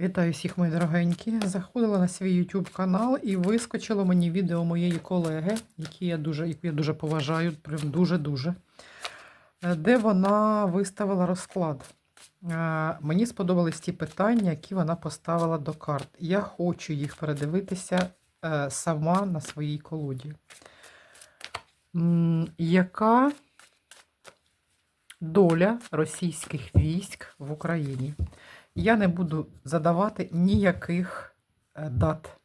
Вітаю всіх, мої дорогенькі. Заходила на свій YouTube канал і вискочило мені відео моєї колеги, які я дуже, яку я дуже поважаю, прям дуже-дуже, е, де вона виставила розклад. Е, Мені сподобались ті питання, які вона поставила до карт. Я хочу їх передивитися е, сама на своїй колоді. Яка доля російських військ в Україні? Я не буду задавати ніяких е, дат,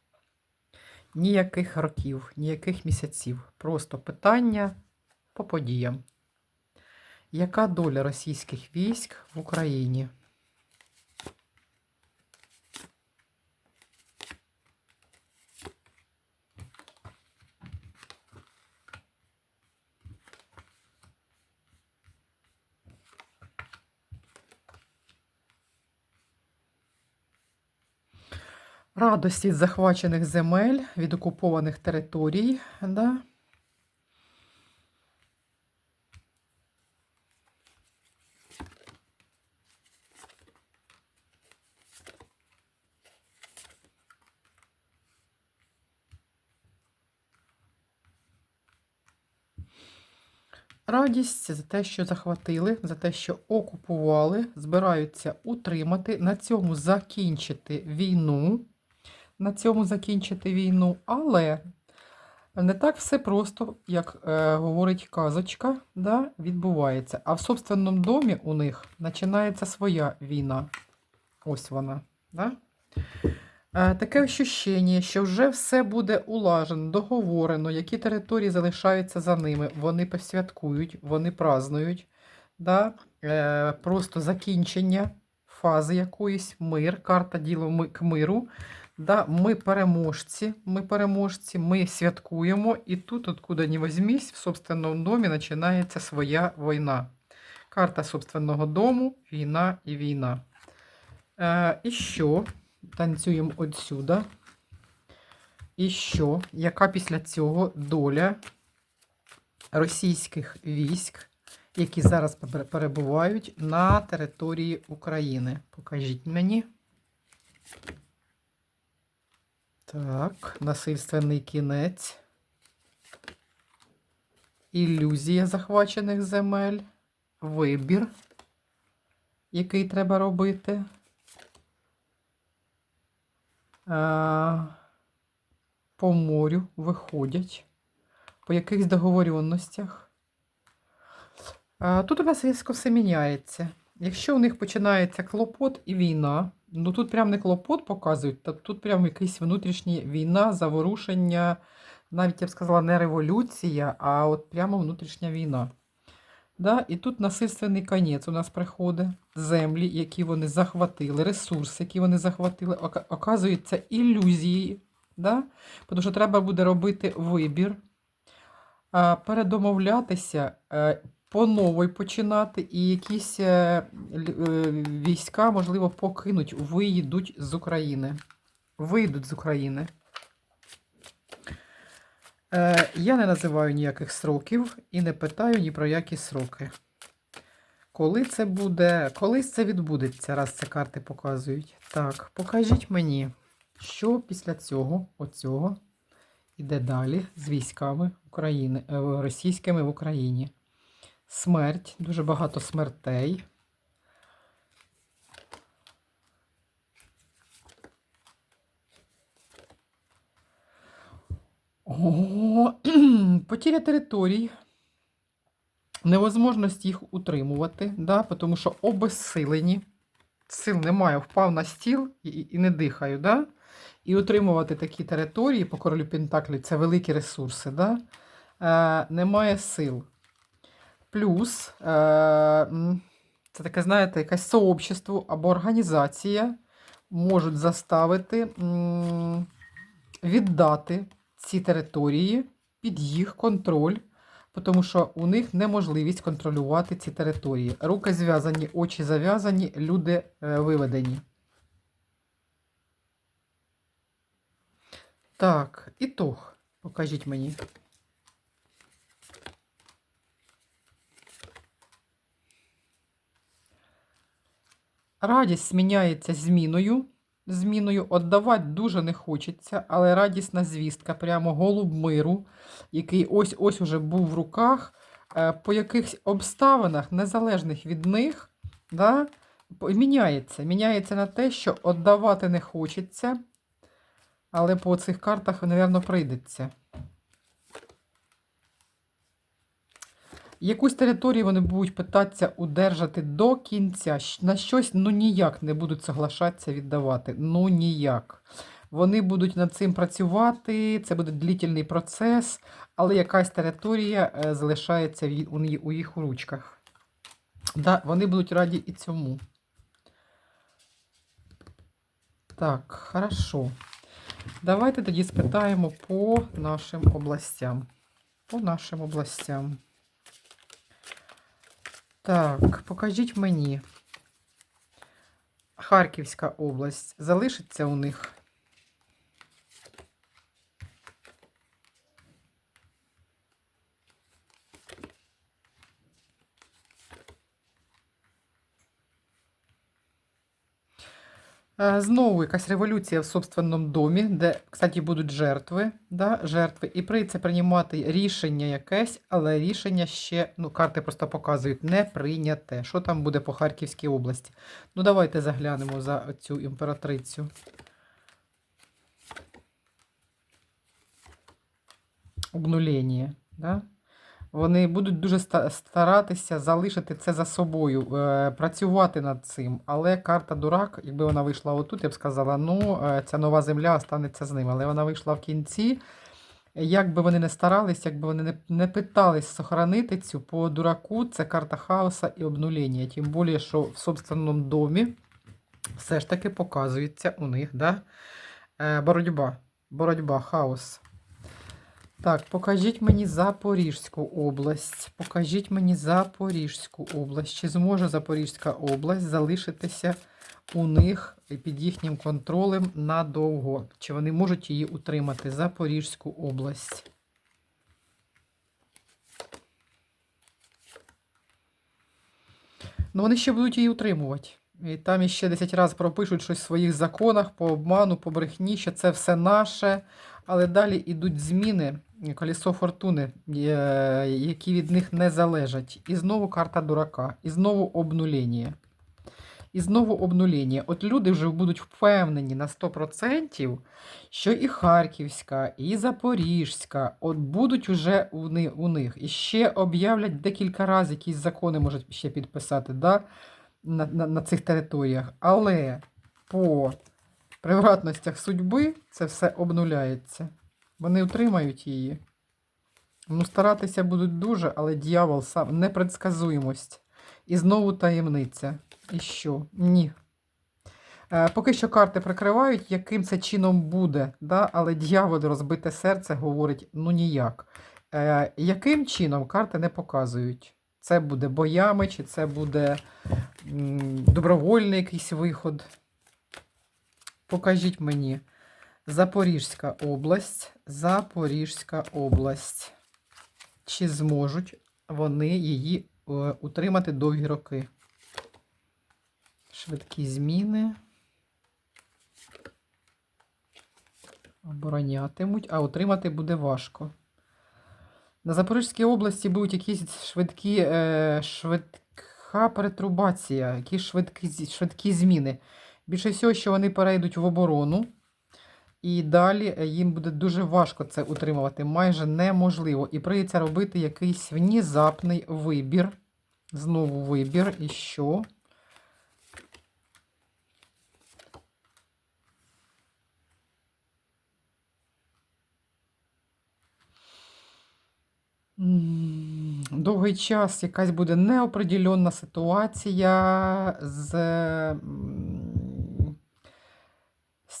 ніяких років, ніяких місяців. Просто питання по подіям. Яка доля російських військ в Україні? Радость від захвачених земель, від окупованих територій. Да? Радість за те, що захватили, за те, що окупували, збираються утримати, на цьому закінчити війну. На цьому закінчити війну, але не так все просто, як е, говорить казочка, да, відбувається. А в собственному домі у них починається своя війна. Ось вона. Да? Е, таке ощущення, що вже все буде улажено, договорено, які території залишаються за ними. Вони посвяткують, вони празнують. Да? Е, просто закінчення фази якоїсь, мир, карта діло к миру. Да, ми переможці, ми переможці, ми святкуємо, і тут, откуда не возьмись, в собственному домі починається своя війна. Карта собственного дому, війна і війна. Е, і що? Танцюємо отсюда. І що? Яка після цього доля російських військ, які зараз перебувають на території України? Покажіть мені. Так, насильственний кінець. Ілюзія захвачених земель. Вибір, який треба робити. А, по морю виходять. По якихось договоренностях. Тут у нас різко все міняється. Якщо у них починається клопот і війна, ну тут прям не клопот показують, та тут прям якась внутрішня війна, заворушення, навіть я б сказала, не революція, а от прямо внутрішня війна. Да? І тут насильственний конець у нас приходить, землі, які вони захватили, ресурси, які вони захватили, оказуються ілюзії. Да? Тому що треба буде робити вибір, передомовлятися, е, по новій починати, і якісь е, е, війська, можливо, покинуть, виїдуть з України. Вийдуть з України. Е, я не називаю ніяких сроків і не питаю ні про які сроки. Коли це буде, колись це відбудеться, раз це карти показують. Так, покажіть мені, що після цього, оцього, іде далі з військами України, російськими в Україні. Смерть, дуже багато смертей. О, потеря територій. Невозможність їх утримувати, да, тому що обезсилені. Сил немає, впав на стіл і, і не дихаю. Да? І утримувати такі території по королю Пентаклі це великі ресурси. Да? Е, немає сил. Плюс е, це таке, знаєте, якесь сообщество або організація можуть заставити віддати ці території під їх контроль, тому що у них неможливість контролювати ці території. Руки зв'язані, очі зав'язані, люди е, виведені. Так, ітог. Покажіть мені. Радість зміняється зміною. зміною. Отдавати дуже не хочеться, але радісна звістка, прямо голуб миру, який ось-ось уже був в руках, е, по якихось обставинах, незалежних від них, да, міняється. Міняється на те, що віддавати не хочеться, але по цих картах, мабуть, прийдеться. Якусь територію вони будуть питатися удержати до кінця. На щось ну ніяк не будуть соглашатися віддавати. Ну ніяк. Вони будуть над цим працювати, це буде длительний процес, але якась територія е, залишається у, їх ручках. Да, вони будуть раді і цьому. Так, хорошо. Давайте тоді спитаємо по нашим областям. По нашим областям. Так, покажіть мені. Харківська область залишиться у них? Знову якась революція в собственному домі, де, кстати, будуть жертви, да, жертви, і прийдеться приймати рішення якесь, але рішення ще, ну, карти просто показують, не прийняте. Що там буде по Харківській області? Ну, давайте заглянемо за цю імператрицю. Обнулення, да? Вони будуть дуже старатися залишити це за собою, е, працювати над цим. Але карта дурак, якби вона вийшла отут, я б сказала, ну, е, ця нова земля останеться з ним. Але вона вийшла в кінці. Як би вони не старались, як би вони не, не питались сохранити цю по дураку, це карта хаоса і обнулення. Тим більше, що в собственному домі все ж таки показується у них да? е, боротьба. Боротьба, хаос. Так, покажіть мені Запорізьку область. Покажіть мені Запорізьку область. Чи зможе Запорізька область залишитися у них під їхнім контролем надовго? Чи вони можуть її утримати? Запорізьку область. Ну, вони ще будуть її утримувати. І там іще 10 разів пропишуть щось в своїх законах по обману, по брехні, що це все наше. Але далі йдуть зміни, колесо фортуни, е, які від них не залежать. І знову карта дурака, і знову обнулення. І знову обнулення. От люди вже будуть впевнені на 100%, що і Харківська, і Запорізька от будуть уже у у них. І ще об'являть декілька разів, якісь закони можуть ще підписати да, на, на, на цих територіях. Але по превратностях судьби це все обнуляється. Вони утримають її. Ну, старатися будуть дуже, але дьявол сам непредсказуємость. І знову таємниця. І що? Ні. Е, поки що карти прикривають, яким це чином буде, да? але дьявол розбите серце говорить ну ніяк. Е, яким чином карти не показують? Це буде боями, чи це буде м, добровольний якийсь виход. Покажіть мені. Запорізька область. Запорізька область. Чи зможуть вони її е, утримати довгі роки? Швидкі зміни. Оборонятимуть, а утримати буде важко. На Запорізькій області будуть якісь швидкі, е, швидка перетрубація, якісь швидкі, швидкі зміни. Більше всього, що вони перейдуть в оборону, і далі е, їм буде дуже важко це утримувати, майже неможливо. І прийдеться робити якийсь внезапний вибір. Знову вибір. І що? Довгий час якась буде неопределенна ситуація з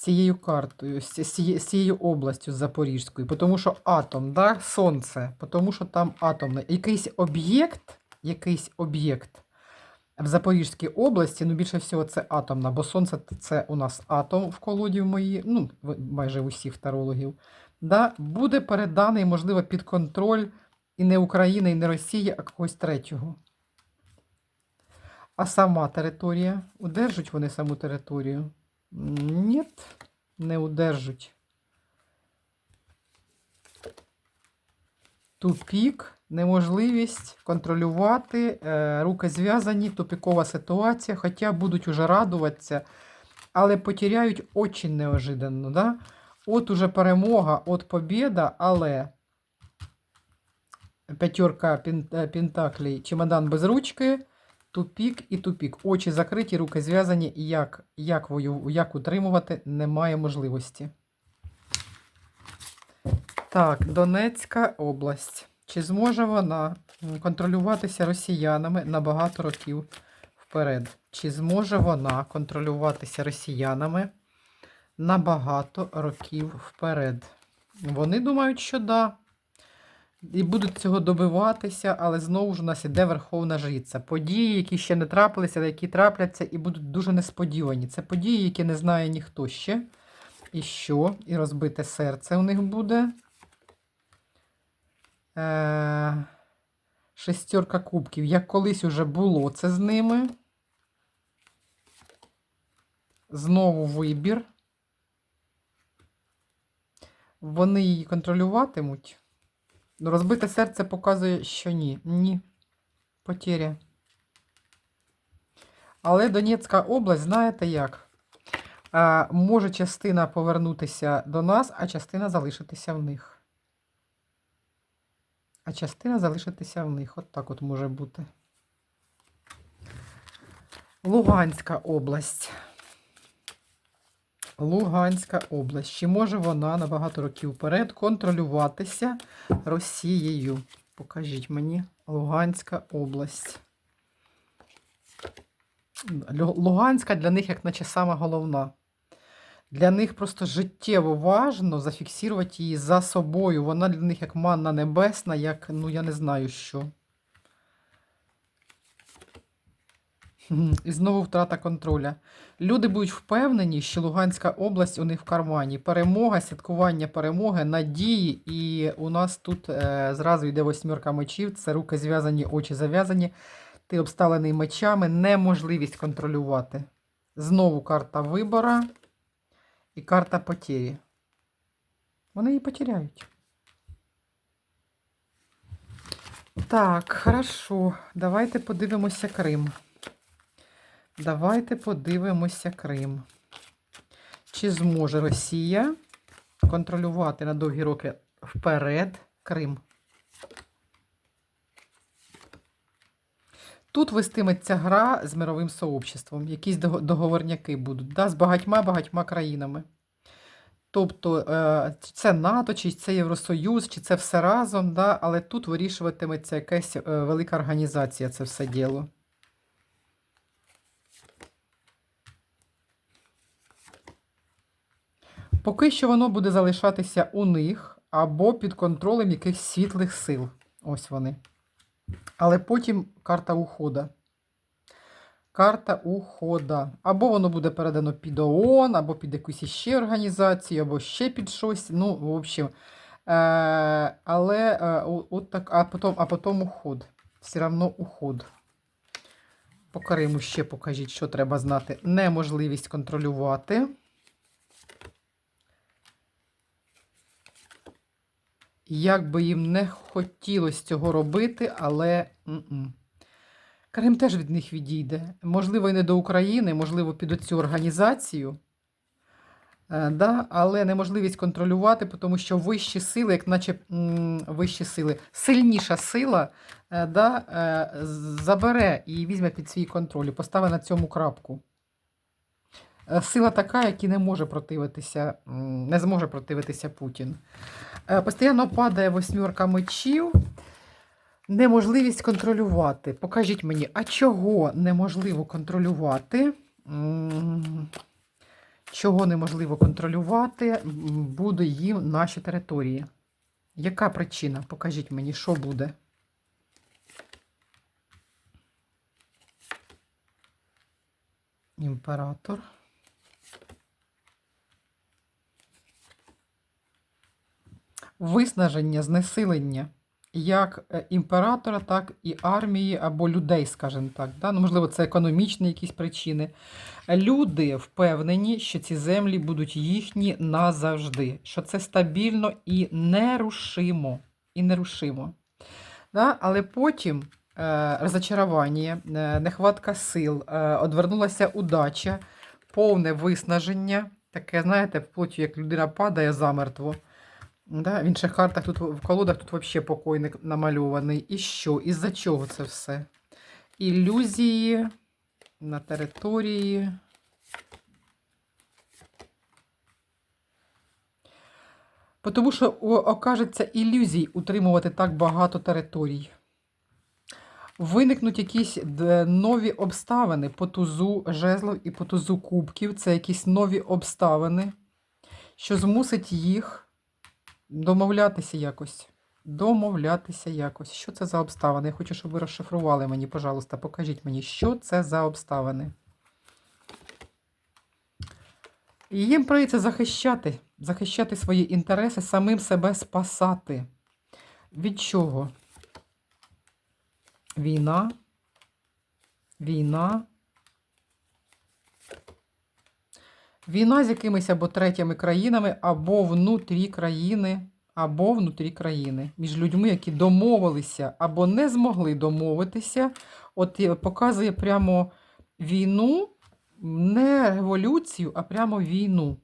цією картою, з, ці- з ціє- з цією областю Запорізькою, тому що атом, да? сонце, тому що там атомне. Якийсь об'єкт, якийсь об'єкт в Запорізькій області, ну більше всього це атомна, бо сонце це у нас атом в колоді в моїй, ну, майже усіх тарологів, да? буде переданий, можливо, під контроль і не України, і не Росії, а когось третього. А сама територія, удержать вони саму територію. Ні, не удержуть. Тупік, неможливість контролювати, е, руки зв'язані, тупікова ситуація, хоча будуть уже радуватися, але потеряють очень неожиданно. Да? От уже перемога, от побіда, але п'ятерка е, пентаклей, чемодан без ручки, тупік і тупік. Очі закриті, руки зв'язані, і як, як, вою, як утримувати, немає можливості. Так, Донецька область. Чи зможе вона контролюватися росіянами на багато років вперед? Чи зможе вона контролюватися росіянами на багато років вперед? Вони думають, що да. І будуть цього добиватися, але знову ж у нас іде Верховна Жриця. Події, які ще не трапилися, які трапляться і будуть дуже несподівані. Це події, які не знає ніхто ще. І що? І розбите серце у них буде. Е, шестерка кубків. Як колись уже було це з ними. Знову вибір. Вони її контролюватимуть. Розбите серце показує, що ні. Ні. Потеря. Але Донецька область, знаєте як? Може частина повернутися до нас, а частина залишитися в них. А частина залишитися в них. От так от може бути. Луганська область. Луганська область. Чи може вона на багато років вперед контролюватися Росією? Покажіть мені Луганська область. Луганська для них, як наче сама головна. Для них просто життєво важно зафіксувати її за собою. Вона для них як манна небесна, як, ну я не знаю що. І знову втрата контроля. Люди будуть впевнені, що Луганська область у них в кармані. Перемога, святкування перемоги, надії. І у нас тут е, зразу йде восьмірка мечів. Це руки зв'язані, очі зав'язані. Ти обставлений мечами, неможливість контролювати. Знову карта вибора і карта потері. Вони її потеряють. Так, хорошо. Давайте подивимося Крим. Давайте подивимося Крим. Чи зможе Росія контролювати на довгі роки вперед Крим? Тут вестиметься гра з мировим сообществом. Якісь дого- договорняки будуть да, з багатьма-багатьма країнами. Тобто е, це НАТО, чи це Євросоюз, чи це все разом, да, але тут вирішуватиметься якась е, велика організація це все діло. Поки що воно буде залишатися у них або під контролем якихось світлих сил. Ось вони. Але потім карта ухода. Карта ухода. Або воно буде передано під ООН, або під якусь іще організацію, або ще під щось. Ну, в общем. Е, але е, от так, а потім, а потім уход. Все одно уход. По Криму ще покажіть, що треба знати. Неможливість контролювати. Як би їм не хотілося цього робити, але м-м. Крим теж від них відійде. Можливо, і не до України, можливо, під цю організацію. Е, да, але неможливість контролювати, тому що вищі сили, як наче м, вищі сили, сильніша сила е, да, е, забере і візьме під свій контроль, і поставить на цьому крапку. Сила така, яка не може противитися, не зможе противитися Путін. Е, Постійно падає восьмірка мечів. Неможливість контролювати. Покажіть мені, а чого неможливо контролювати? Чого неможливо контролювати буде їм наші території? Яка причина? Покажіть мені, що буде? Імператор. Виснаження, знесилення. як е, імператора, так і армії або людей, скажімо так. Да? Ну, можливо, це економічні якісь причини. Люди впевнені, що ці землі будуть їхні назавжди, що це стабільно і нерушимо. І нерушимо. Да? Але потім е, розочарування, е, нехватка сил, одвернулася удача, повне виснаження. Таке, знаєте, вплоть як людина падає замертво. Да? В інших картах тут в колодах тут взагалі покойник намальований. І що? Із-за чого це все? Ілюзії на території. Тому що окажеться ілюзій утримувати так багато територій. Виникнуть якісь нові обставини по тузу жезлов і по тузу кубків. Це якісь нові обставини, що змусить їх домовлятися якось. Домовлятися якось. Що це за обставини? Я хочу, щоб ви розшифрували мені, пожалуйста, покажіть мені, що це за обставини. І їм прийдеться захищати, захищати свої інтереси, самим себе спасати. Від чого? Війна. Війна. Війна з якимись або третіми країнами, або внутрі країни, або внутрі країни. Між людьми, які домовилися або не змогли домовитися. От е, показує прямо війну, не революцію, а прямо війну.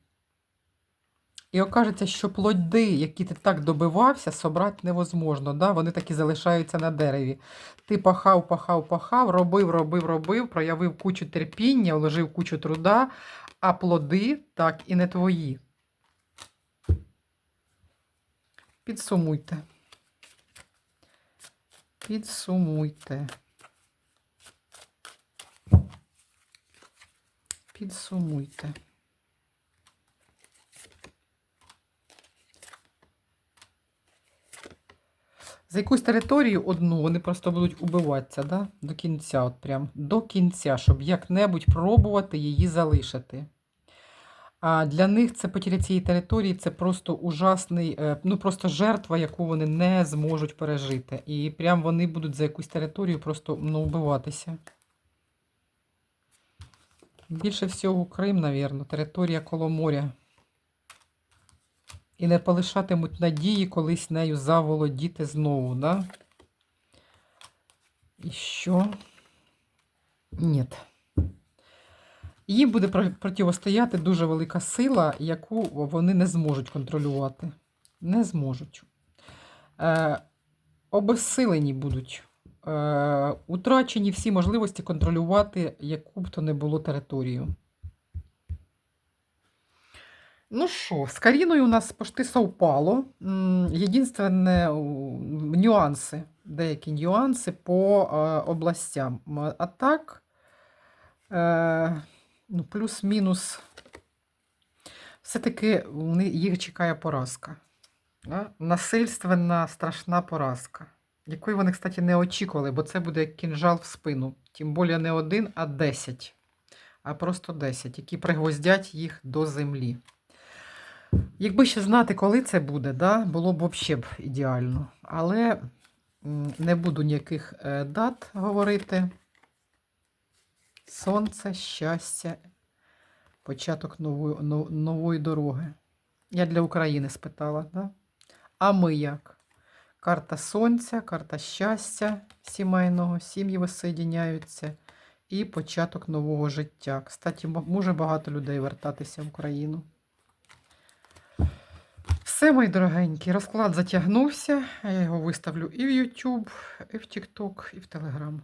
І окажеться, що плоди, які ти так добивався, собрати невозможно. Да? Вони так і залишаються на дереві. Ти пахав, пахав, пахав, робив, робив, робив, проявив кучу терпіння, вложив кучу труда, а плоди так і не твої. Підсумуйте. Підсумуйте. Підсумуйте. За якусь територію одну вони просто будуть убиватися, да? до кінця, от прям до кінця, щоб як-небудь пробувати її залишити. А для них це потеря цієї території це просто ужасний, е, ну просто жертва, яку вони не зможуть пережити. І прям вони будуть за якусь територію просто ну, вбиватися. Більше всього Крим, навірно, територія коло моря. І не полишатимуть надії колись нею заволодіти знову, да? І що? Ні. Їм буде про- противостояти дуже велика сила, яку вони не зможуть контролювати. Не зможуть. Е, обезсилені будуть. Е, утрачені всі можливості контролювати яку б то не було територію. Ну що, з Каріною у нас почти совпало. Єдинственне нюанси, деякі нюанси по е, областям. А так, е, ну, плюс-мінус, все-таки їх чекає поразка. Насильственна, страшна поразка, якої вони, кстати, не очікували, бо це буде кінжал в спину. Тим більше не один, а десять. А просто 10, які пригвоздять їх до землі. Якби ще знати, коли це буде, да, було б взагалі б ідеально. Але не буду ніяких е, дат говорити. Сонце, щастя, початок нової, но- нової дороги. Я для України спитала, да? А ми як? Карта сонця, карта щастя сімейного, сім'ї воссоєдиняються і початок нового життя. Кстати, може багато людей вертатися в Україну. Все, мої дорогенькі, розклад затягнувся. Я його виставлю і в YouTube, і в TikTok, і в Telegram.